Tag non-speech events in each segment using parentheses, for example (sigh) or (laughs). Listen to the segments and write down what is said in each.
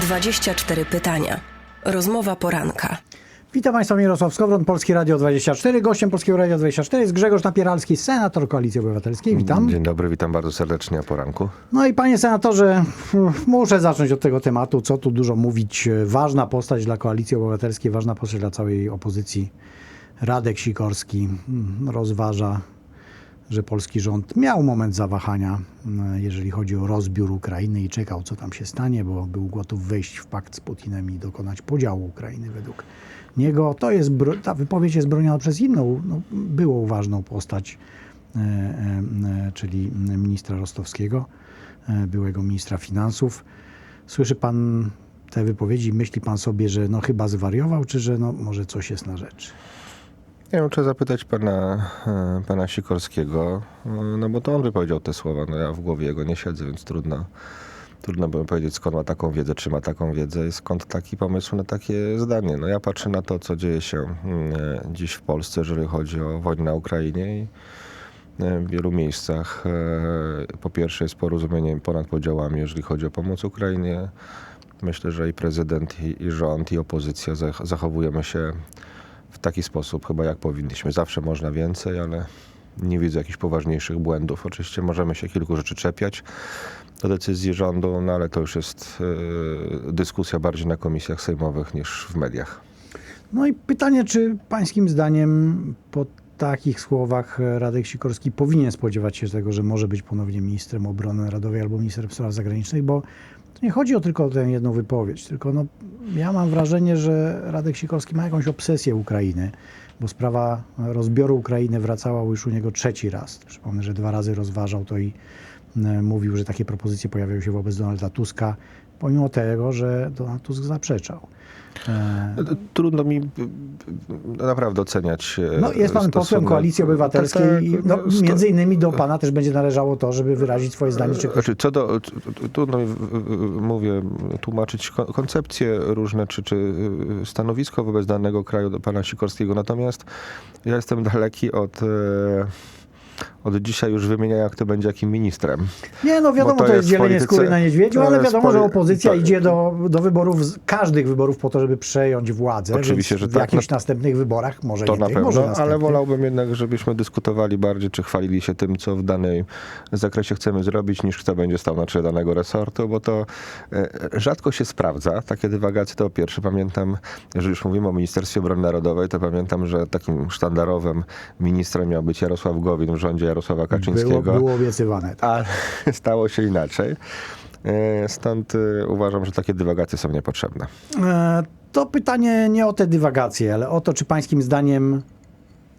24 pytania. Rozmowa poranka. Witam Państwa, Mirosław Skowron, Polskie Radio 24. Gościem Polskiego Radio 24 jest Grzegorz Napieralski, senator Koalicji Obywatelskiej. Witam. Dzień dobry, witam bardzo serdecznie o poranku. No i panie senatorze, muszę zacząć od tego tematu, co tu dużo mówić. Ważna postać dla Koalicji Obywatelskiej, ważna postać dla całej opozycji. Radek Sikorski mm, rozważa, że polski rząd miał moment zawahania, mm, jeżeli chodzi o rozbiór Ukrainy i czekał, co tam się stanie, bo był gotów wejść w pakt z Putinem i dokonać podziału Ukrainy według niego. To jest, ta wypowiedź jest broniona przez inną, no, byłą ważną postać, e, e, e, czyli ministra Rostowskiego, e, byłego ministra finansów. Słyszy pan te wypowiedzi myśli pan sobie, że no chyba zwariował, czy że no może coś jest na rzecz? Nie wiem, trzeba zapytać pana, e, pana Sikorskiego, e, no bo to on wypowiedział te słowa. No ja w głowie jego nie siedzę, więc trudno, trudno by powiedzieć, skąd ma taką wiedzę, czy ma taką wiedzę i skąd taki pomysł na takie zdanie. No ja patrzę na to, co dzieje się mm, e, dziś w Polsce, jeżeli chodzi o wojnę na Ukrainie i w wielu miejscach po pierwsze jest porozumienie ponad podziałami, jeżeli chodzi o pomoc Ukrainie. Myślę, że i prezydent, i, i rząd, i opozycja zach- zachowujemy się w taki sposób, chyba jak powinniśmy. Zawsze można więcej, ale nie widzę jakichś poważniejszych błędów. Oczywiście możemy się kilku rzeczy czepiać do decyzji rządu, no ale to już jest e, dyskusja bardziej na komisjach sejmowych niż w mediach. No i pytanie, czy pańskim zdaniem po takich słowach Radek Sikorski powinien spodziewać się tego, że może być ponownie ministrem obrony narodowej albo ministrem spraw zagranicznych, bo nie chodzi o tylko tę jedną wypowiedź, tylko no, ja mam wrażenie, że Radek Sikorski ma jakąś obsesję Ukrainy, bo sprawa rozbioru Ukrainy wracała już u niego trzeci raz. Przypomnę, że dwa razy rozważał to i e, mówił, że takie propozycje pojawiają się wobec Donalda Tuska, pomimo tego, że Donald Tusk zaprzeczał. E, Trudno mi e, naprawdę oceniać. e, No, jest pan posłem Koalicji Obywatelskiej Tak, tak, i no, sto- między innymi do pana też będzie należało to, żeby wyrazić swoje zdanie, czy Znaczy, co do, trudno mi, mówię, tłumaczyć ko- koncepcje różne, czy, czy stanowisko wobec danego kraju do pana Sikorskiego. Natomiast ja jestem daleki od, od dzisiaj już wymieniania, kto będzie jakim ministrem. Nie, no wiadomo, to, to jest dzielenie polityce- skóry na niedźwiedziu, to ale wiadomo, że opozycja to- idzie do, do wyborów, z każdych wyborów po to, żeby przejąć władzę. Oczywiście, że w tak. jakichś No- następnych wyborach, może To nie na tych, pewno, ale wolałbym jednak, żebyśmy dyskutowali bardziej, czy chwalili się tym, co w danej zakresie chcemy zrobić, niż kto będzie stał na czele danego resortu, bo to e, rzadko się sprawdza. Takie dywagacje to pierwsze. Pamiętam, jeżeli już mówimy o Ministerstwie Obrony Narodowej, to pamiętam, że takim sztandarowym ministrem miał być Jarosław Gowin w rządzie Jarosława Kaczyńskiego. Było, było obiecywane. Ale (laughs) stało się inaczej. E, Stąd e, uważam, że takie dywagacje są niepotrzebne. E, To pytanie nie o te dywagacje, ale o to, czy pańskim zdaniem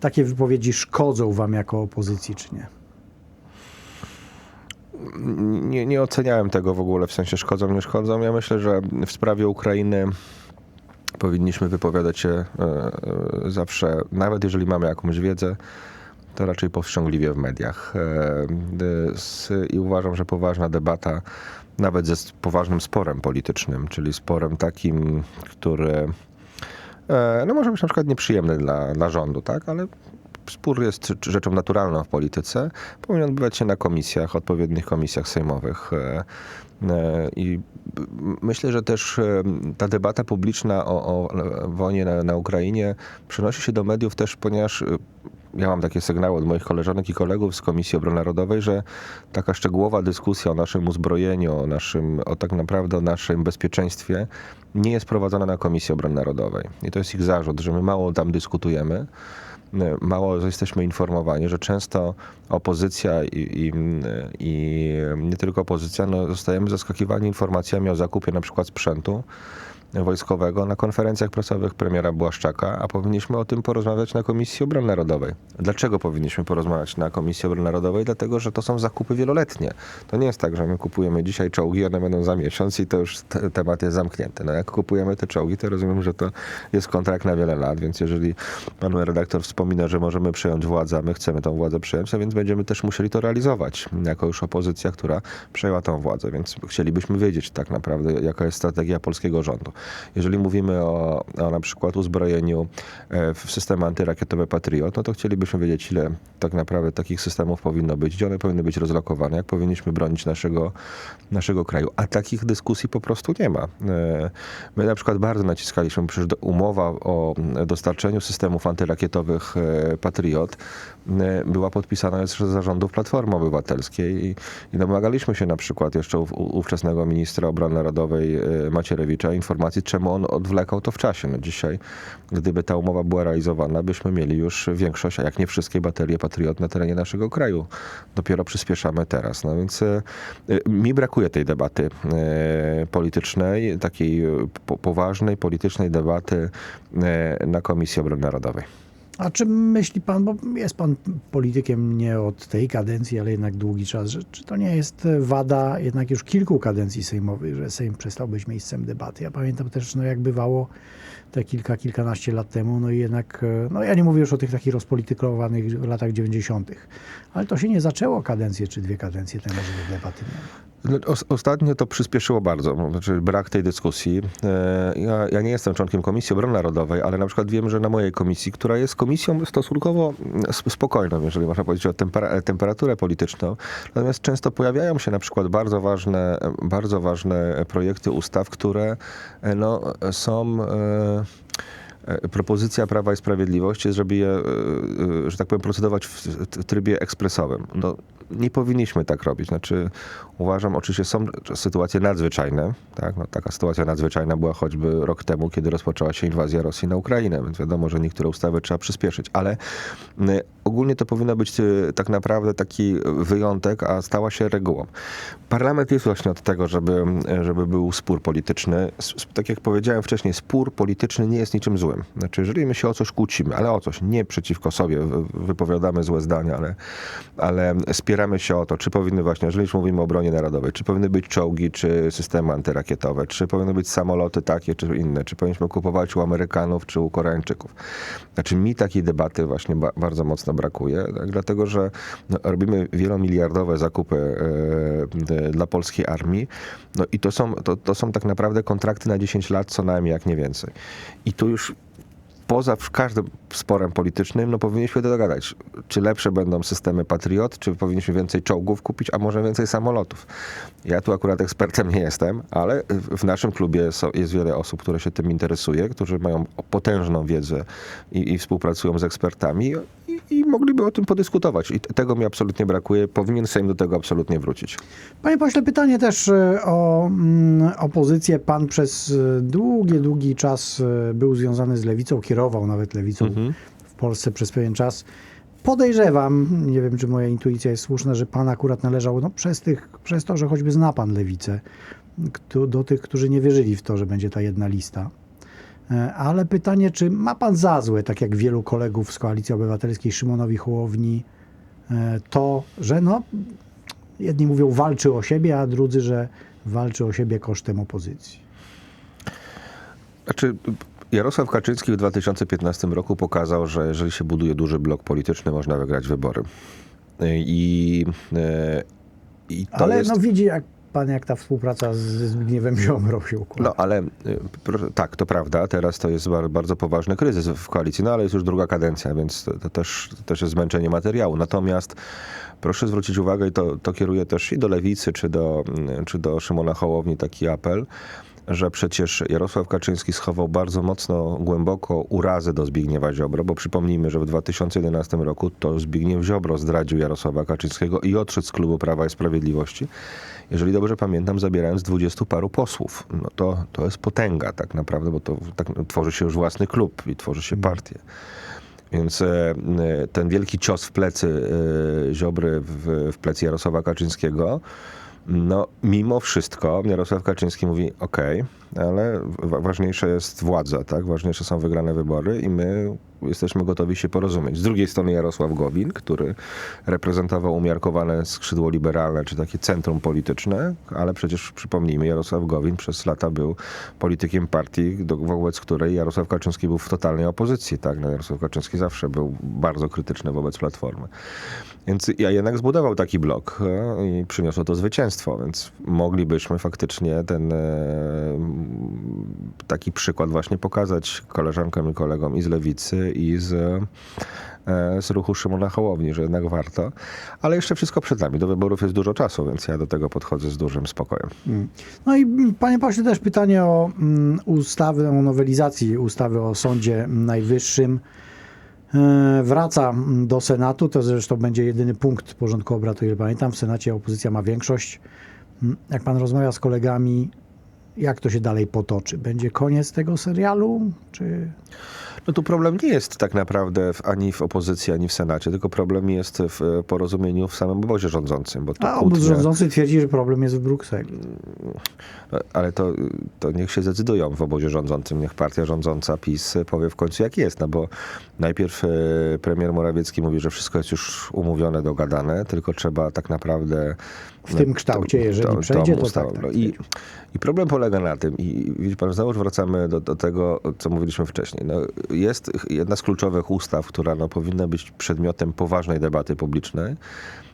takie wypowiedzi szkodzą wam jako opozycji, czy nie. nie, nie oceniałem tego w ogóle, w sensie szkodzą, nie szkodzą. Ja myślę, że w sprawie Ukrainy powinniśmy wypowiadać się zawsze, nawet jeżeli mamy jakąś wiedzę, to raczej powściągliwie w mediach. E, e, I uważam, że poważna debata, nawet ze poważnym sporem politycznym, czyli sporem takim, który e, no może być na przykład nieprzyjemny dla, dla rządu, tak, ale spór jest rzeczą naturalną w polityce. Powinien odbywać się na komisjach, odpowiednich komisjach sejmowych. I myślę, że też ta debata publiczna o, o wojnie na, na Ukrainie przenosi się do mediów też, ponieważ ja mam takie sygnały od moich koleżanek i kolegów z Komisji Obrony Narodowej, że taka szczegółowa dyskusja o naszym uzbrojeniu, o naszym, o tak naprawdę o naszym bezpieczeństwie nie jest prowadzona na Komisji Obrony Narodowej. I to jest ich zarzut, że my mało tam dyskutujemy mało jesteśmy informowani, że często opozycja i, i, i nie tylko opozycja, no zostajemy zaskakiwani informacjami o zakupie na przykład sprzętu wojskowego na konferencjach prasowych premiera Błaszczaka, a powinniśmy o tym porozmawiać na Komisji Obrony Narodowej. Dlaczego powinniśmy porozmawiać na Komisji Obrony Narodowej? Dlatego, że to są zakupy wieloletnie. To nie jest tak, że my kupujemy dzisiaj czołgi, one będą za miesiąc i to już te, temat jest zamknięty. No jak kupujemy te czołgi, to rozumiem, że to jest kontrakt na wiele lat, więc jeżeli pan redaktor wspomina, że możemy przejąć władzę, a my chcemy tą władzę przejąć, no więc będziemy też musieli to realizować jako już opozycja, która przejęła tą władzę, więc chcielibyśmy wiedzieć tak naprawdę, jaka jest strategia polskiego rządu. Jeżeli mówimy o, o na przykład uzbrojeniu e, w systemy antyrakietowe Patriot, no to chcielibyśmy wiedzieć, ile tak naprawdę takich systemów powinno być, gdzie one powinny być rozlokowane, jak powinniśmy bronić naszego, naszego kraju. A takich dyskusji po prostu nie ma. E, My na przykład bardzo naciskaliśmy, przecież umowa o dostarczeniu systemów antyrakietowych e, Patriot była podpisana jeszcze za rządów Platformy Obywatelskiej i, i domagaliśmy się na przykład jeszcze u, ówczesnego ministra obrony narodowej e, Macierewicza informacji, czemu on odwlekał to w czasie. No dzisiaj, gdyby ta umowa była realizowana, byśmy mieli już większość, a jak nie wszystkie baterie Patriot na terenie naszego kraju. Dopiero przyspieszamy teraz. No więc e, e, mi brakuje tej debaty e, politycznej, takiej e, po, poważnej politycznej debaty e, na Komisji Obrony Narodowej. A czy myśli pan, bo jest pan politykiem nie od tej kadencji, ale jednak długi czas, że czy to nie jest wada jednak już kilku kadencji sejmowych, że Sejm przestał być miejscem debaty? Ja pamiętam też, no jak bywało te kilka, kilkanaście lat temu, no i jednak, no ja nie mówię już o tych takich rozpolitykowanych latach 90., ale to się nie zaczęło kadencję czy dwie kadencje temu, że debaty ma. No, os- Ostatnio to przyspieszyło bardzo, znaczy brak tej dyskusji. E, Ja, ja nie jestem członkiem Komisji Obrony Narodowej, ale na przykład wiem, że na mojej komisji, która jest komisją stosunkowo mm, sp- spokojną, jeżeli można powiedzieć o tempera- temperaturę polityczną, natomiast często pojawiają się na przykład bardzo ważne, bardzo ważne projekty ustaw, które e, no, są... e, e, Propozycja Prawa i Sprawiedliwości jest, żeby je, e, e, że tak powiem, procedować w trybie ekspresowym. No, nie powinniśmy tak robić. Znaczy, uważam, oczywiście są sytuacje nadzwyczajne. Tak? No, taka sytuacja nadzwyczajna była choćby rok temu, kiedy rozpoczęła się inwazja Rosji na Ukrainę, więc wiadomo, że niektóre ustawy trzeba przyspieszyć. Ale ogólnie to powinno być y, tak naprawdę taki wyjątek, a stała się regułą. Parlament jest właśnie od tego, żeby, żeby był spór polityczny. Tak jak powiedziałem wcześniej, spór polityczny nie jest niczym złym. Znaczy, jeżeli my się o coś kłócimy, ale o coś, nie przeciwko sobie, wy- wypowiadamy złe zdania, ale, ale spieramy się o to, czy powinny właśnie, jeżeli już mówimy o obronie narodowej, czy powinny być czołgi, czy systemy antyrakietowe, czy powinny być samoloty takie, czy inne, czy powinniśmy kupować u Amerykanów, czy u Koreańczyków. Znaczy mi takiej debaty właśnie ba- bardzo mocno brakuje, tak, dlatego że no, robimy wielomiliardowe zakupy e, e, dla polskiej armii, no i to są, to, to są tak naprawdę kontrakty na 10 lat co najmniej, jak nie więcej. I tu już poza każdym sporem politycznym, no powinniśmy dogadać, czy lepsze będą systemy Patriot, czy powinniśmy więcej czołgów kupić, a może więcej samolotów. Ja tu akurat ekspertem nie jestem, ale w naszym klubie so- jest wiele osób, które się tym interesuje, którzy mają potężną wiedzę i, i współpracują z ekspertami i, i mogliby o tym podyskutować. I tego mi absolutnie brakuje. Powinien Sejm do tego absolutnie wrócić. Panie pośle, pytanie też e, o mm, opozycję. Pan przez e, długi, długi czas e, był związany z lewicą, kierował nawet lewicą w Polsce przez pewien czas. Podejrzewam, nie wiem czy moja intuicja jest słuszna, że pan akurat należał no, przez, tych, przez to, że choćby zna pan lewicę, do tych, którzy nie wierzyli w to, że będzie ta jedna lista. E, Ale pytanie, czy ma pan za złe, tak jak wielu kolegów z Koalicji Obywatelskiej, Szymonowi Hołowni, e, to, że no, jedni mówią walczy o siebie, a drudzy, że walczy o siebie kosztem opozycji. Znaczy, Jarosław Kaczyński w 2015 roku pokazał, że jeżeli się buduje duży blok polityczny, można wygrać wybory. I, e, i to Ale jest... no widzi jak pan, jak ta współpraca z Zbigniewem Ziomrą się układa. No ale y, tak, to prawda, teraz to jest bar- bardzo poważny kryzys w koalicji, no ale jest już druga kadencja, więc to, też, to też jest zmęczenie materiału. Natomiast proszę zwrócić uwagę, i to, to kieruję też i do Lewicy, czy do, czy do Szymona Hołowni taki apel, że przecież Jarosław Kaczyński schował bardzo mocno, głęboko urazę do Zbigniewa Ziobro, bo przypomnijmy, że w 2011 roku to Zbigniew Ziobro zdradził Jarosława Kaczyńskiego i odszedł z klubu Prawa i Sprawiedliwości. Jeżeli dobrze pamiętam, zabierając dwudziestu paru posłów. No to, to jest potęga tak naprawdę, bo to tak, tworzy się już własny klub i tworzy się partię. Więc e, ten wielki cios w plecy e, Ziobry w, w plecy Jarosława Kaczyńskiego, no mimo wszystko Jarosław Kaczyński mówi ok, ale wa- ważniejsza jest władza, tak? Ważniejsze są wygrane wybory i my jesteśmy gotowi się porozumieć. Z drugiej strony Jarosław Gowin, który reprezentował umiarkowane skrzydło liberalne, czy takie centrum polityczne, ale przecież przypomnijmy, Jarosław Gowin przez lata był politykiem partii, do, wobec której Jarosław Kaczyński był w totalnej opozycji. Tak? No, Jarosław Kaczyński zawsze był bardzo krytyczny wobec Platformy. Więc ja jednak zbudował taki blok e, i przyniosło to zwycięstwo, więc moglibyśmy faktycznie ten e, taki przykład właśnie pokazać koleżankom i kolegom i z lewicy, i z, e, z ruchu Szymona Hołowni, że jednak warto. Ale jeszcze wszystko przed nami. Do wyborów jest dużo czasu, więc ja do tego podchodzę z dużym spokojem. No i mm, panie pośle, też pytanie o mm, ustawę, o nowelizacji ustawy o Sądzie Najwyższym. E, Wraca mm, do Senatu, to zresztą będzie jedyny punkt porządku obrad, o ile pamiętam. W Senacie opozycja ma większość. Mm, Jak pan rozmawia z kolegami, jak to się dalej potoczy? Będzie koniec tego serialu? Czy No tu problem nie jest tak naprawdę w, ani w opozycji, ani w Senacie, tylko problem jest w e, porozumieniu w samym obozie rządzącym. Bo to A obóz kłótnia- rządzący twierdzi, że problem jest w Brukseli. Ale to, to niech się zdecydują w obozie rządzącym, niech partia rządząca PiS powie w końcu jak jest, no bo najpierw e, premier Morawiecki mówi, że wszystko jest już umówione, dogadane, tylko trzeba tak naprawdę... W tym kształcie, jeżeli przejdzie, to tak, tak, No I, I problem polega na tym, i widzi pan, znowu wracamy do, do tego, co mówiliśmy wcześniej. No, jest jedna z kluczowych ustaw, która no, powinna być przedmiotem poważnej debaty publicznej.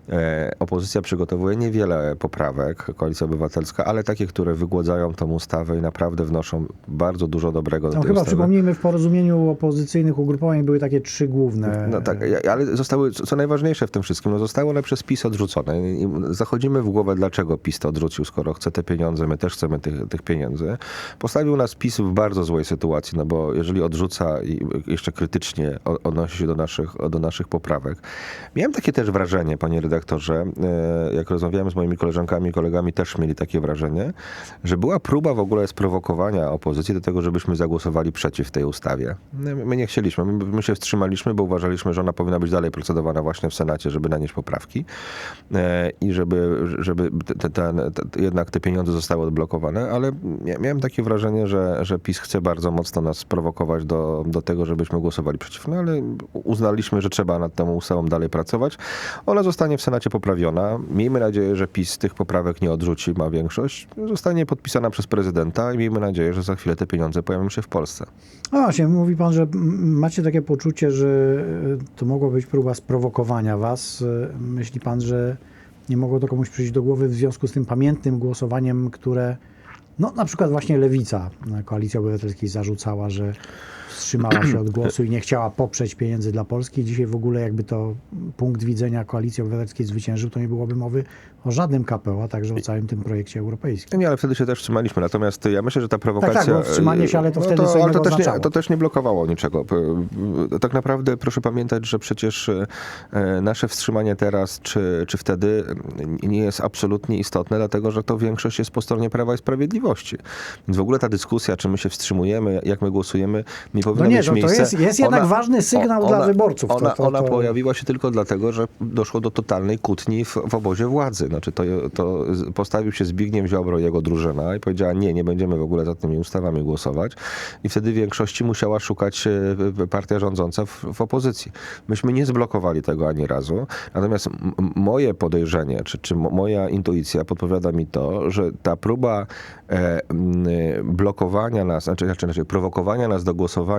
E, Opozycja przygotowuje niewiele poprawek, Koalicja Obywatelska, ale takie, które wygładzają tą ustawę i naprawdę wnoszą bardzo dużo dobrego do Tam tej chyba ustawy. przypomnijmy, w porozumieniu opozycyjnych ugrupowań były takie trzy główne. No tak, ale zostały, co najważniejsze w tym wszystkim, no zostały one przez PiS odrzucone. I zachodzimy w głowę, dlaczego PiS to odrzucił, skoro chce te pieniądze, my też chcemy tych, tych pieniędzy. Postawił nas PiS w bardzo złej sytuacji, no bo jeżeli odrzuca i jeszcze krytycznie odnosi się do naszych, do naszych poprawek. Miałem takie też wrażenie, panie redaktorze, e, jak rozmawiałem z moimi koleżankami i kolegami, też mieli takie wrażenie, że była próba w ogóle sprowokowania opozycji do tego, żebyśmy zagłosowali przeciw tej ustawie. My nie chcieliśmy, my, się wstrzymaliśmy, bo uważaliśmy, że ona powinna być dalej procedowana właśnie w Senacie, żeby nanieść poprawki e, i żeby, żeby te, te, te, jednak te pieniądze zostały odblokowane, ale mia- miałem takie wrażenie, że, że PiS chce bardzo mocno nas sprowokować do, do tego, żebyśmy głosowali przeciw. No ale uznaliśmy, że trzeba nad tą ustawą dalej pracować. Ona zostanie w Senacie poprawiona. Miejmy nadzieję, że PiS tych poprawek nie odrzuci, ma większość. Zostanie podpisana przez prezydenta i miejmy nadzieję, że za chwilę te pieniądze pojawią się w Polsce. No właśnie, mówi pan, że macie takie poczucie, że e, to mogła być próba sprowokowania was. E, Myśli pan, że nie mogło to komuś przyjść do głowy w związku z tym pamiętnym głosowaniem, które no na przykład właśnie Lewica e, Koalicji Obywatelskiej zarzucała, że wstrzymała się od głosu i nie chciała poprzeć pieniędzy dla Polski. Dzisiaj w ogóle jakby to punkt widzenia Koalicji Obywatelskiej zwyciężył, to nie byłoby mowy o żadnym KPO, a także o całym tym projekcie europejskim. Nie, ale wtedy się też wstrzymaliśmy. Natomiast ja myślę, że ta prowokacja... Tak, tak, bo wstrzymanie się, ale to wtedy co ale innego to też, nie, to też nie blokowało niczego. P- Tak naprawdę proszę pamiętać, że przecież nasze wstrzymanie teraz czy, czy wtedy nie jest absolutnie istotne, dlatego że to większość jest po stronie Prawa i Sprawiedliwości. Więc w ogóle ta dyskusja, czy my się wstrzymujemy, jak my głosujemy, nie powinna No nie, mieć to- to jest- jest jednak ważny sygnał dla wyborców. Ona, to- ona to- pojawiła się tylko dlatego, że doszło do totalnej kłótni w, w obozie władzy. Znaczy to, to postawił się Zbigniew Ziobro jego drużyna i powiedziała, nie, nie będziemy w ogóle za tymi ustawami głosować. I wtedy większości musiała szukać e, partia rządząca w, w opozycji. Myśmy nie zblokowali tego ani razu. Natomiast moje podejrzenie, czy, czy mo- moja intuicja podpowiada mi to, że ta próba e, blokowania nas, znaczy, znaczy, znaczy prowokowania nas do głosowania,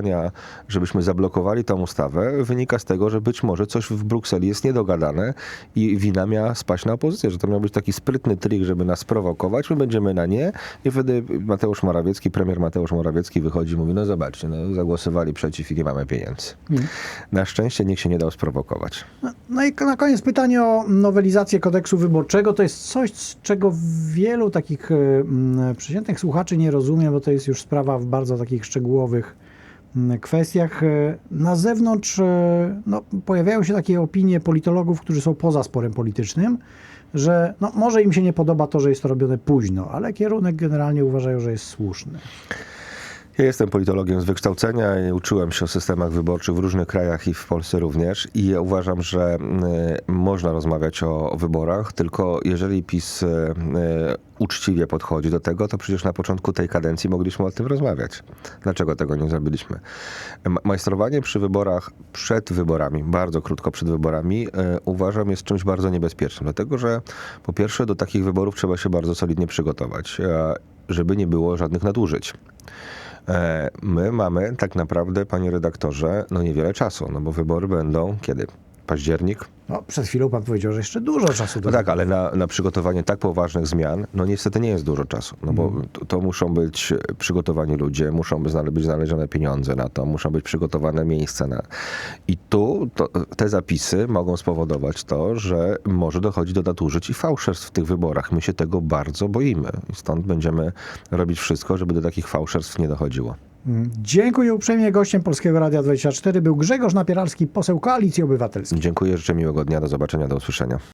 żebyśmy zablokowali tą ustawę, wynika z tego, że być może coś w Brukseli jest niedogadane i wina miała spaść na opozycję, że to miał być taki sprytny trik, żeby nas prowokować, my będziemy na nie i wtedy Mateusz Morawiecki, premier Mateusz Morawiecki wychodzi i mówi, no zobaczcie, no, zagłosowali przeciw i nie mamy pieniędzy. Na szczęście nikt się nie dał sprowokować. No i na koniec pytanie o nowelizację kodeksu wyborczego. To jest coś, z czego wielu takich mm, przeciętnych słuchaczy nie rozumie, bo to jest już sprawa w bardzo takich szczegółowych kwestiach. E, Na zewnątrz e, no, pojawiają się takie opinie politologów, którzy są poza sporem politycznym, że no, może im się nie podoba to, że jest to robione późno, ale kierunek generalnie uważają, że jest słuszny. Ja jestem politologiem z wykształcenia i uczyłem się o systemach wyborczych w różnych krajach i w Polsce również. I ja uważam, że y, można rozmawiać o, o wyborach, tylko jeżeli PiS y, y, uczciwie podchodzi do tego, to przecież na początku tej kadencji mogliśmy o tym rozmawiać. Dlaczego tego nie zrobiliśmy? Ma- Majstrowanie przy wyborach, przed wyborami, bardzo krótko przed wyborami, uważam jest czymś bardzo niebezpiecznym, dlatego że po pierwsze do takich wyborów trzeba się bardzo solidnie przygotować, żeby nie było żadnych nadużyć. E, My mamy tak naprawdę, panie redaktorze, no niewiele czasu, no bo wybory będą kiedy? Październik? No, przed chwilą pan powiedział, że jeszcze dużo czasu do No tak, ale na, na przygotowanie tak poważnych zmian, no niestety nie jest dużo czasu, no bo to, to muszą być przygotowani ludzie, muszą być znale- być znalezione pieniądze na to, muszą być przygotowane miejsca na... I tu to, te zapisy mogą spowodować to, że może dochodzić do nadużyć i fałszerstw w tych wyborach. My się tego bardzo boimy i stąd będziemy robić wszystko, żeby do takich fałszerstw nie dochodziło. Dziękuję uprzejmie. Gościem Polskiego Radia 24 był Grzegorz Napieralski, poseł Koalicji Obywatelskiej. Dziękuję, życzę miłego dnia, do zobaczenia, do usłyszenia.